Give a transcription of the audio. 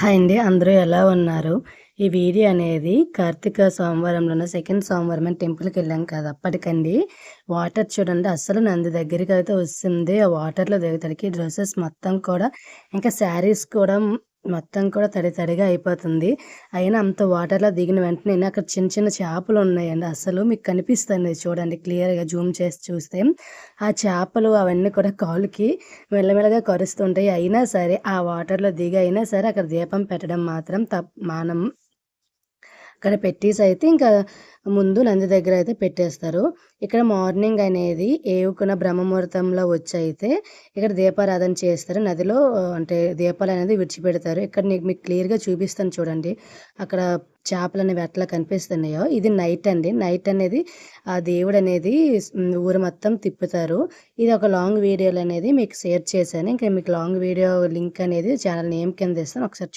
Hi అండి అందరూ ఎలా ఉన్నారు? ఈ వీడియో అనేది కార్తీక సోమవారంలోనే సెకండ్ సోమవారం అని టెంపుల్కి వెళ్ళాం కదా అప్పటికండి. వాటర్ చూడండి అసలు నంది దగ్గరికి అయితే వస్తుంది ఆ వాటర్లో దిగుతాడికి డ్రెస్సెస్ మొత్తం కూడా ఇంకా శారీస్ కూడా మొత్తం కూడా తడి తడిగా అయిపోతుంది. అయినా అంత వాటర్లో దిగిన వెంటనే అక్కడ చిన్న చిన్న చేపలు ఉన్నాయండి. అసలు మీకు కనిపిస్తుంది చూడండి క్లియర్గా జూమ్ చేసి చూస్తే. ఆ చేపలు అవన్నీ కూడా కాలుకి మెల్లమెల్లగా కరుస్తుంటాయి. అయినా సరే ఆ వాటర్లో దిగి అయినా సరే అక్కడ దీపం పెట్టడం మాత్రం తప్ మానం అక్కడ పెట్టేసి అయితే ఇంకా ముందు నంది దగ్గర అయితే పెట్టేస్తారు. ఇక్కడ మార్నింగ్ అనేది ఏవుకున్న బ్రహ్మముహూర్తంలో వచ్చి అయితే ఇక్కడ దీపారాధన చేస్తారు. నదిలో అంటే దీపాలు అనేది విడిచిపెడతారు. ఇక్కడ నీకు మీకు క్లియర్గా చూపిస్తాను చూడండి. అక్కడ చేపలు అనేవి ఎట్లా కనిపిస్తున్నాయో. ఇది నైట్ అండి. నైట్ అనేది ఆ దేవుడు అనేది ఊరు మొత్తం తిప్పుతారు. ఇది ఒక లాంగ్ వీడియోలు అనేది మీకు షేర్ చేశాను. ఇంకా మీకు లాంగ్ వీడియో లింక్ అనేది ఛానల్ నేమ్ కింద ఇస్తాను. ఒకసారి